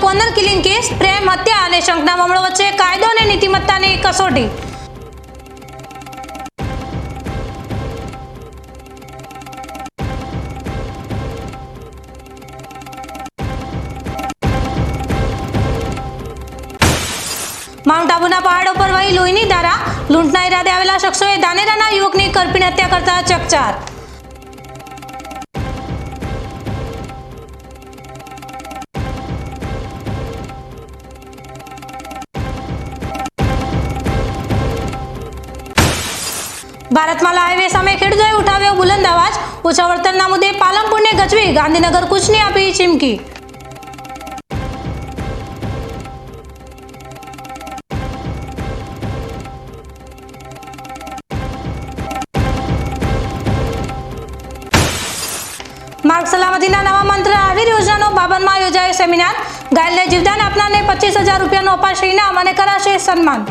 Corner killing case, પ્રેમ, હત્યા અને શંકના મામલો વચ્ચે કાયદો અને નીતિમત્તાની કસોટી. માઉન્ટ આબુના પહાડો પર વહી લોહીની ધારા. લૂંટના ઈરાદે આવેલા શખ્સોએ દાનેરાના યુવકની કરપીણ હત્યા કરતા ચકચાર. ભારતમાલા હાઈવે સામે ખેડૂતોએ ઉઠાવ્યો બુલંદ અવાજ. ઓછા વળતરના મુદ્દે પાલનપુરને ગજવી, ગાંધીનગર કૂચની આપી ચીમકી. માર્ગ સલામતીના નવા મંત્ર, આવી યોજનાનો બાબતમાં યોજાયો સેમિનાર. ઘાયલને જીવદાન આપનારને પચીસ હજાર રૂપિયાનું અપાશે ઇનામ અને કરાશે સન્માન.